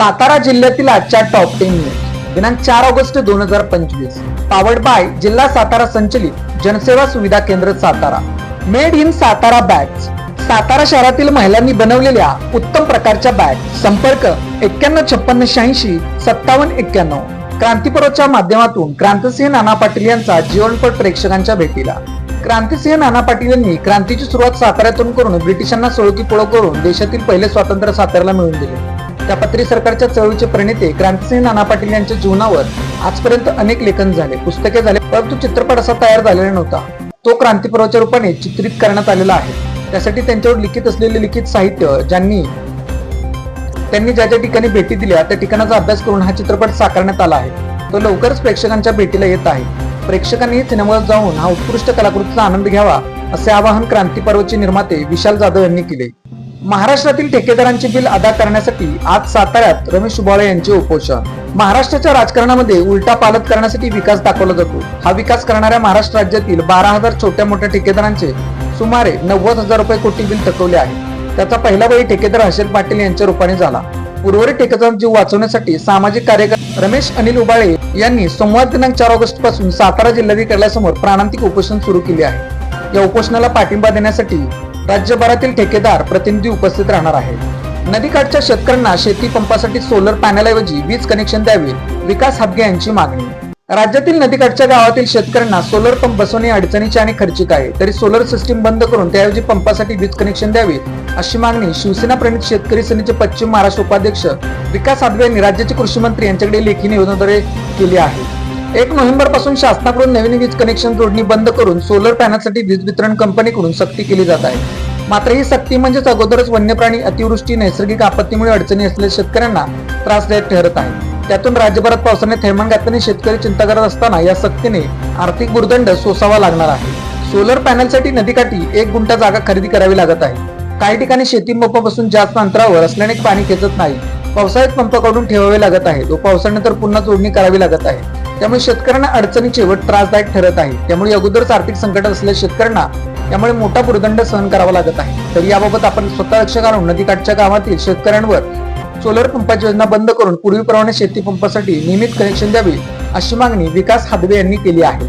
सातारा जिल्ह्यातील आजच्या top ten news दिनांक चार ऑगस्ट दोन हजार पंचवीस. पावड बाय जिल्हा सातारा संचलित जनसेवा सुविधा केंद्र Satara. Made in Satara bags Satara शहरातील महिलांनी बनवलेल्या उत्तम प्रकारच्या बॅग संपर्क एक्क्याण्णव छप्पन्न शहाऐंशी सत्तावन्न एक्क्याण्णव. क्रांतीपर्वच्या माध्यमातून क्रांतिसिंह नाना पाटील यांचा जीवनपट प्रेक्षकांच्या भेटीला. क्रांतीसिंह नाना पाटील यांनी क्रांतीची सुरुवात साताऱ्यातून करून ब्रिटिशांना सोळकी पोळ करून देशातील पहिले स्वातंत्र्य साताऱ्याला मिळवून दिले. त्या पत्री सरकारच्या चळवळीचे प्रणेते क्रांतिसिंह नाना पाटील यांच्या जीवनावर आजपर्यंत अनेक लेखन झाले पुस्तके झाले परंतु चित्रपट असा तयार झालेला नव्हता. तो क्रांतीपर्वाच्या रूपाने चित्रित करण्यात आलेला आहे. त्यासाठी त्यांच्यावर लिखित असलेले लिखित साहित्य ज्यांनी त्यांनी ज्या ज्या ठिकाणी भेटी दिल्या त्या ठिकाणाचा अभ्यास करून हा चित्रपट साकारण्यात आला आहे. तो लवकरच प्रेक्षकांच्या भेटीला येत आहे. प्रेक्षकांनी सिनेमात जाऊन हा उत्कृष्ट कलाकृतीचा आनंद घ्यावा असे आवाहन क्रांती पर्वचे निर्माते विशाल जाधव यांनी केले. महाराष्ट्रातील ठेकेदारांचे बिल अदा करण्यासाठी आज साताऱ्यात रमेश उबाळे यांचे उपोषण. महाराष्ट्राच्या राजकारणामध्ये उलटा पालत करण्यासाठी विकास दाखवला जातो. हा विकास करणाऱ्या महाराष्ट्र राज्यातील बारा हजार छोट्या मोठ्या ठेकेदारांचे सुमारे नव्वद हजार रुपये कोटी बिल थकवले आहे. त्याचा पहिला बळी ठेकेदार हर्षद पाटील यांच्या रूपाने झाला. उर्वरित ठेकेदार जीव वाचवण्यासाठी सामाजिक कार्यकर्ते रमेश अनिल उबाळे यांनी सोमवार दिनांक चार ऑगस्टपासून सातारा जिल्हाधिकाऱ्यासमोर प्राणांतिक उपोषण सुरू केले आहे. या उपोषणाला पाठिंबा देण्यासाठी राज्यभरातील ठेकेदार प्रतिनिधी उपस्थित राहणार आहेत. नदीकाठच्या शेतकऱ्यांना शेती पंपासाठी सोलर पॅनलऐवजी वीज कनेक्शन द्यावे विकास हादगे यांची मागणी. राज्यातील नदीकाठच्या गावातील शेतकऱ्यांना सोलर पंप बसवणे अडचणीचे आणि खर्चिक आहे. तरी सोलर सिस्टीम बंद करून त्याऐवजी पंपासाठी वीज कनेक्शन द्यावे अशी मागणी शिवसेना प्रणित शेतकरी सेनेचे पश्चिम महाराष्ट्र उपाध्यक्ष विकास हादवे यांनी राज्याचे कृषी मंत्री यांच्याकडे लेखी निवेदनाद्वारे केली आहे. एक नोव्हेंबरपासून शासनाकडून नवीन वीज कनेक्शन जोडणी बंद करून सोलर पॅनलसाठी वीज वितरण कंपनीकडून सक्ती केली जात आहे. मात्र ही सक्ती म्हणजेच अगोदरच वन्य प्राणी अतिवृष्टी नैसर्गिक आपत्तीमुळे अडचणी असलेल्या शेतकऱ्यांना त्रासदायक ठरत आहे. त्यातून राज्यभरात पावसाने थैमान घातल्याने शेतकरी चिंता करत असताना या सक्तीने आर्थिक भूर्दंड सोसावा लागणार आहे. सोलर पॅनलसाठी नदीकाठी एक गुंठा जागा खरेदी करावी लागत आहे. काही ठिकाणी शेती मोपापासून जास्त अंतरावर असल्याने पाणी खेचत नाही. पावसाळ्यात पंप काढून ठेवावे लागत आहे. तो पावसानंतर पुन्हा जोडणी करावी लागत आहे. त्यामुळे शेतकऱ्यांना अडचणीचे व त्रासदायक ठरत आहे. त्यामुळे अगोदरच आर्थिक संकटात असलेल्या शेतकऱ्यांना त्यामुळे मोठा भूर्दंड सहन करावा लागत आहे. तरी याबाबत आपण स्वतः लक्ष घालून नदीकाठच्या गावातील शेतकऱ्यांवर सोलर पंपाची योजना बंद करून पूर्वीप्रमाणे शेती पंपासाठी नियमित कनेक्शन द्यावे अशी मागणी विकास हादवे यांनी केली आहे.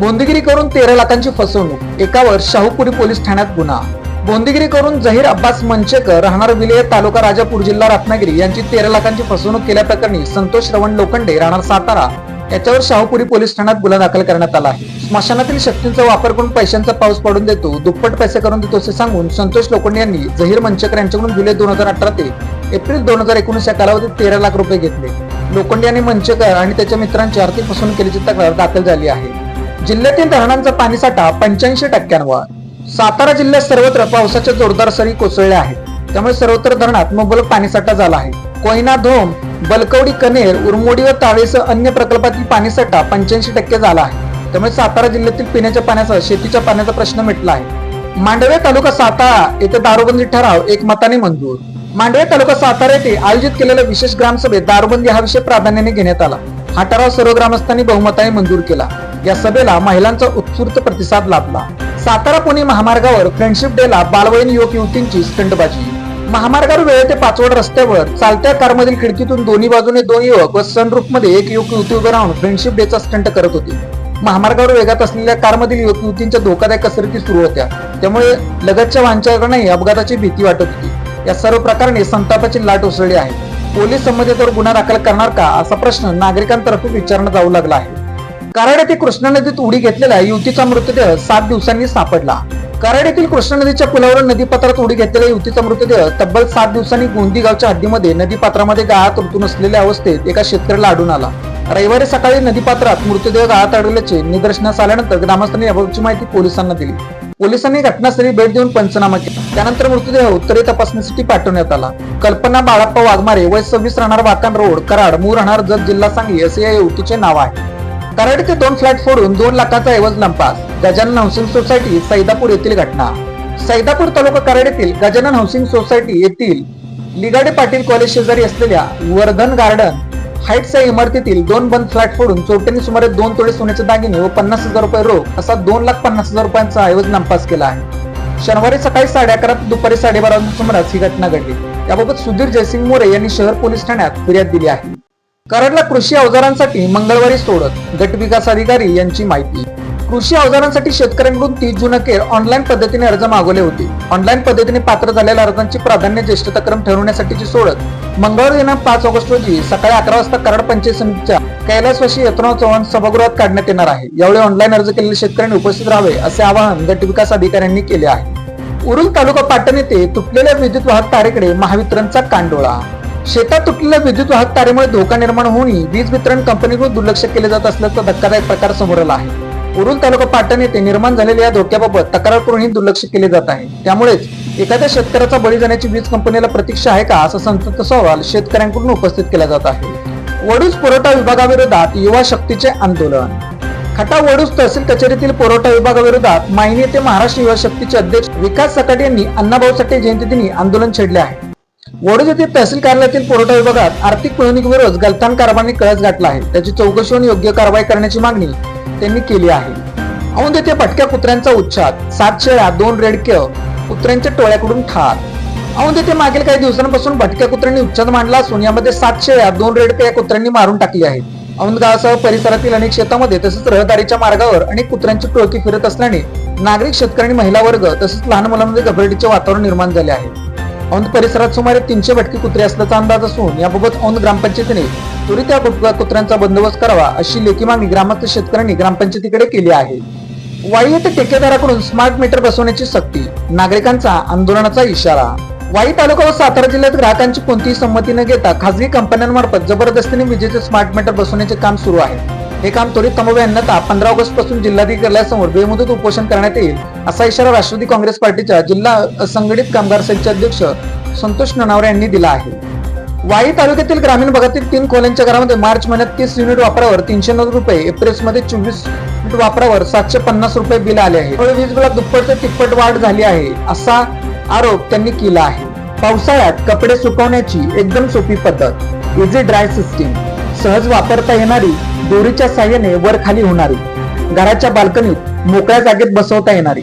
बोंदगिरी करून तेरा लाखांची फसवणूक. एकावर शाहूपुरी पोलीस ठाण्यात गुन्हा. बोंदगिरी करून जहीर अब्बास मंचेकर राहणार विलेय तालुका राजापूर जिल्हा रत्नागिरी यांची तेरा लाखांची फसवणूक केल्याप्रकरणी संतोष श्रवण लोखंडे राहणार सातारा याच्यावर शाहूपुरी पोलीस ठाण्यात गुन्हा दाखल करण्यात आला आहे. स्मशानातील शक्तींचा वापर करून पैशांचा पाऊस पडून देतो दुप्पट पैसे करून देतो असे सांगून संतोष लोखंडे यांनी जहीर मंचकर यांच्याकडून जुलै दोन हजार अठरा ते एप्रिल दोन हजार एकोणीस या कालावधीत तेरा लाख रुपये घेतले. लोखंडे यांनी मंचकर आणि त्याच्या मित्रांची आर्थिक फसवणूक केल्याची तक्रार दाखल झाली आहे. जिल्ह्यातील धरणांचा पाणीसाठा पंच्याऐंशी टक्क्यांवर. सातारा जिल्ह्यात सर्वत्र पावसाच्या जोरदार सरी कोसळल्या आहेत. त्यामुळे सर्वत्र धरणात मुबलक पाणीसाठा झाला आहे. कोयना धोम बलकवडी कनेर उरमोडी व तावेसह अन्य प्रकल्पातील पाणीसाठा पंच्याऐंशी टक्के झाला आहे. त्यामुळे सातारा जिल्ह्यातील पिण्याच्या पाण्याचा शेतीच्या पाण्याचा प्रश्न मिटला आहे. मांडवे तालुका सातारा येथे दारूबंदी ठराव एकमताने मंजूर. मांडवे तालुका सातारा येथे आयोजित केलेल्या विशेष ग्रामसभेत दारूबंदी हा विषय प्राधान्याने घेण्यात आला. हा ठराव सर्व ग्रामस्थांनी बहुमताने मंजूर केला. या सभेला महिलांचा उत्स्फूर्त प्रतिसाद लाभला. सातारा पुणे महामार्गावर फ्रेंडशिप डेला बालवयीन युवक युवतींची स्टंटबाजी. महामार्गावर वेळे ते पाचवड रस्त्यावर चालत्या कारमधील खिडकीतून दोन्ही बाजूने दोन युवक व सनरूफमध्ये एक युवक युवती उभे राहून फ्रेंडशिप डेचा स्टंट करत होते. महामार्गावर वेगात असलेल्या कारमधील युवक युवतींच्या धोकादायक कसरती सुरू होत्या. त्यामुळे लगतच्या वाहनचालकांनाही अपघाताची भीती वाटत होती. या सर्व प्रकारे संतापाची लाट उसळली आहे. पोलीस संबंधितावर गुन्हा दाखल करणार का असा प्रश्न नागरिकांतर्फे विचारणा जाऊ लागला आहे. कराड येथे कृष्णा नदीत उडी घेतलेल्या युवतीचा मृतदेह सात दिवसांनी सापडला. कराड येथील कृष्णा नदीच्या पुलावर नदीपात्रात उडी घेतलेल्या युवतीचा मृतदेह तब्बल सात दिवसांनी गोंदी गावच्या हद्दीमध्ये नदीपात्रामध्ये गाळात उलटून असलेल्या अवस्थेत एका शेतकऱ्याला आढळून आला. रविवारी सकाळी नदीपात्रात मृतदेह गाळात अडवल्याचे निदर्शनास आल्यानंतर ग्रामस्थांनी याबाबतची माहिती पोलिसांना दिली. पोलिसांनी घटनास्थळी भेट देऊन पंचनामा केला. त्यानंतर मृतदेह उत्तरे तपासणीसाठी पाठवण्यात आला. कल्पना बाळाप्पा वाघमारे वय सव्वीस राहणार वाकान रोड कराड मूळ राहणार जत जिल्हा सांगली असे या युवतीचे नाव आहे. कराड दोन फ्लॅट फोडून दोन लाखाचा ऐवज लंपास गजानन हाऊसिंग सोसायटी सैदापूर येथील घटना. सैदापूर तालुका कराड येथील गजानन हाऊसिंग सोसायटी येथील लिगाडे पाटील कॉलेज शेजारी असलेल्या वर्धन गार्डन हाईट्स या इमारतीतील दोन बंद फ्लॅट फोडून चोरट्यांनी सुमारे दोन तोळे सोन्याचे दागिने व पन्नास हजार रुपये रोख असा दोन लाख पन्नास हजार रुपयांचा ऐवज नामपास केला आहे. शनिवारी सकाळी साडे अकरा ते दुपारी साडेबारा सुमारास ही घटना घडली. याबाबत सुधीर जयसिंग मोरे यांनी शहर पोलीस ठाण्यात फिर्याद दिली आहे. कराडला कृषी अवजारांसाठी मंगळवारी सोडत गट विकास अधिकारी यांची माहिती. कृषी अवजारांसाठी शेतकऱ्यांकडून तीस जून अखेर ऑनलाईन पद्धतीने अर्ज मागवले होते. ऑनलाईन पद्धतीने पात्र झालेल्या अर्जांची प्राधान्य ज्येष्ठता क्रम ठरवण्यासाठीची सोडत मंगळवार दिनांक पाच ऑगस्ट रोजी सकाळी अकरा वाजता कराड पंचायत समितीच्या कैलासवाशी यत्नाव चव्हाण सभागृहात काढण्यात येणार आहे. यावेळी ऑनलाईन अर्ज केलेल्या शेतकऱ्यांनी उपस्थित राहावे असे आवाहन गट विकास अधिकाऱ्यांनी केले आहे. उरुल तालुका पाटण येथे तुटलेल्या विद्युत वाहक तारेकडे महावितरणचा कांडोळा शेतात तुटलेल्या विद्युत वाहक तारेमुळे धोका निर्माण होऊनही वीज वितरण कंपनीकडून दुर्लक्ष केले जात असल्याचा धक्कादायक प्रकार समोर आला आहे. उरुल तालुका पाटण येथे निर्माण झालेल्या या धोक्याबाबत तक्रार करूनही दुर्लक्ष केले जात आहे. त्यामुळेच एखाद्या शेतकऱ्याचा बळी जाण्याची वीज कंपनीला प्रतीक्षा आहे का असा संतप्त सवाल शेतकऱ्यांकडून उपस्थित केला जात आहे. वडूज पुरवठा विभागाविरोधात युवा शक्तीचे आंदोलन. खटा वडूज तहसील कचेरीतील पुरवठा विभागाविरोधात माहिनी येथे महाराष्ट्र युवा शक्तीचे अध्यक्ष विकास सकाटे यांनी अण्णाभाऊ साठे जयंतीदिनी आंदोलन छेडले आहे. वडोद येथील तहसील कार्यालयातील पुरवठा विभागात आर्थिक पिळवणुकीविरोध गलथान कारभाराने कळस गाठला आहे. त्याची चौकशी होऊन योग्य कारवाई करण्याची मागणी त्यांनी केली आहे. औंध येथे भटक्या कुत्र्यांचा उच्छाद सात शेळ्या दोन रेडक्य कुत्र्यांच्या टोळ्याकडून ठार. औंध येथे मागील काही दिवसांपासून भटक्या कुत्र्यांनी उच्छाद मांडला असून यामध्ये सात शेळ्या दोन रेडके या कुत्र्यांनी मारून टाकली आहेत. औंध गावासह परिसरातील अनेक शेतामध्ये तसेच रहदारीच्या मार्गावर अनेक कुत्र्यांची टोळकी फिरत असल्याने नागरिक शेतकरी महिला वर्ग तसेच लहान मुलांमध्ये घबरटीचे वातावरण निर्माण झाले आहे. औंध परिसरात सुमारे तीनशे भटकी कुत्रे असल्याचा अंदाज असून याबाबत औंध ग्रामपंचायतीने त्वरित या कुत्र्यांचा बंदोबस्त करावा अशी लेखी मागणी ग्रामस्थ शेतकऱ्यांनी ग्रामपंचायतीकडे केली आहे. वाई येथे ठेकेदाराकडून स्मार्ट मीटर बसवण्याची सक्ती नागरिकांचा आंदोलनाचा इशारा. वाई तालुका व सातारा जिल्ह्यात ग्राहकांची कोणतीही संमती न घेता खासगी कंपन्यांमार्फत जबरदस्तीने विजेचे स्मार्ट मीटर बसवण्याचे काम सुरू आहे. हे काम त्वरित थांबवे अन्यथा पंधरा ऑगस्टपासून जिल्हाधिकाऱ्यासमोर बेमुदत उपोषण करण्यात येईल. असा इशारा राष्ट्रवादी काँग्रेस पार्टीच्या जिल्हा असंघटित कामगार संघचे अध्यक्ष संतोष ननावरे यांनी दिला आहे. वाई तालुक्यातील ग्रामीण भागातील तीन खोल्यांच्या घरामध्ये मार्च महिन्यात तीस युनिट वापरावर तीनशे नऊ रुपये एप्रिलमध्ये चोवीस युनिट वापरावर सातशे पन्नास रुपये बिल आले आहे. वीज बिलात दुप्पट ते तिप्पट वाढ झाली आहे असा आरोप त्यांनी केला आहे. पावसाळ्यात कपडे सुकवण्याची एकदम सोपी पद्धत इझी ड्राय सिस्टीम सहज वापरता येणारी दोरीच्या साह्याने वर खाली होणारी घराच्या बाल्कनीत मोकळ्या जागेत बसवता येणारी.